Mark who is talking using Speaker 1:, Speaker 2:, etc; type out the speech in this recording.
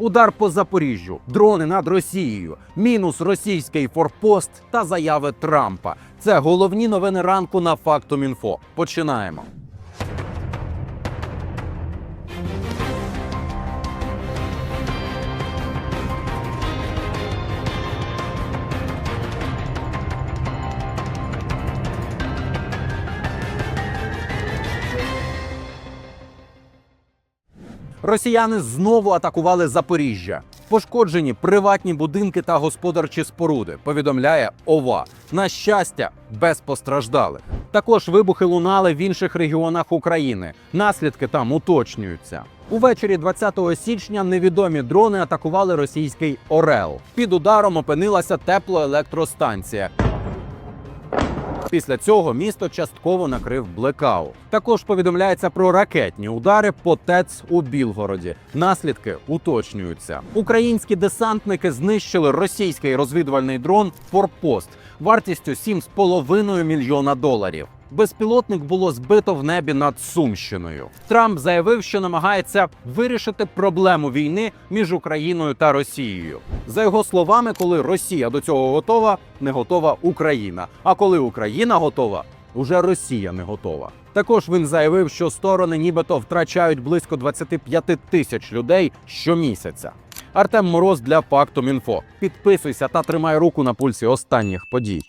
Speaker 1: удар по Запоріжжю, дрони над Росією, мінус російський форпост та заяви Трампа. Це головні новини ранку на Фактумінфо. Починаємо. Росіяни знову атакували Запоріжжя. Пошкоджені приватні будинки та господарчі споруди. Повідомляє ОВА. На щастя, без постраждалих. Також вибухи лунали в інших регіонах України. Наслідки там уточнюються. Увечері 20 січня невідомі дрони атакували російський Орел. Під ударом опинилася теплоелектростанція. Після цього місто частково накрив блекаут. Також повідомляється про ракетні удари по ТЕЦ у Білгороді. Наслідки уточнюються. Українські десантники знищили російський розвідувальний дрон Форпост вартістю 7,5 мільйона доларів. Безпілотник було збито в небі над Сумщиною. Трамп заявив, що намагається вирішити проблему війни між Україною та Росією. За його словами, коли Росія до цього готова, не готова Україна. А коли Україна готова, уже Росія не готова. Також він заявив, що сторони нібито втрачають близько 25 тисяч людей щомісяця. Артем Мороз для Фактум Інфо. Підписуйся та тримай руку на пульсі останніх подій.